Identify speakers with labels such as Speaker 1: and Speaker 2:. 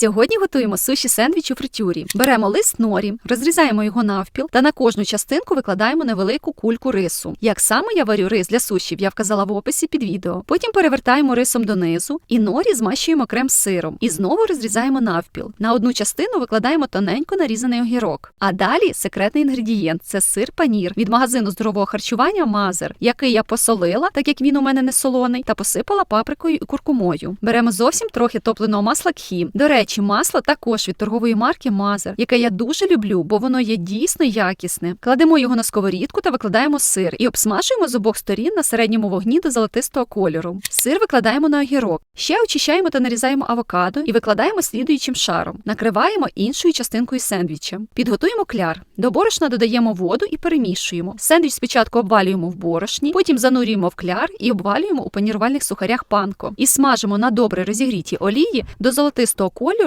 Speaker 1: Сьогодні готуємо суші сендвіч у фритюрі. Беремо лист норі, розрізаємо його навпіл та на кожну частинку викладаємо невелику кульку рису. Як саме я варю рис для сушів, я вказала в описі під відео. Потім перевертаємо рисом донизу і норі змащуємо крем з сиром. І знову розрізаємо навпіл. На одну частину викладаємо тоненько нарізаний огірок. А далі секретний інгредієнт це сир панір від магазину здорового харчування Мазер, який я посолила, так як він у мене не солоний, та посипала паприкою і куркумою. Беремо зовсім трохи топленого масла кхі. До речі, масло також від торгової марки Мазер, яке я дуже люблю, бо воно є дійсно якісне. Кладемо його на сковорідку та викладаємо сир і обсмажуємо з обох сторін на середньому вогні до золотистого кольору. Сир викладаємо на огірок. Ще очищаємо та нарізаємо авокадо і викладаємо слідуючим шаром. Накриваємо іншою частинкою сендвіча. Підготуємо кляр. До борошна додаємо воду і перемішуємо. Сендвіч спочатку обвалюємо в борошні, потім занурюємо в кляр і обвалюємо у панірувальних сухарях панко. І смажимо на добре розігрітій олії до золотистого кольору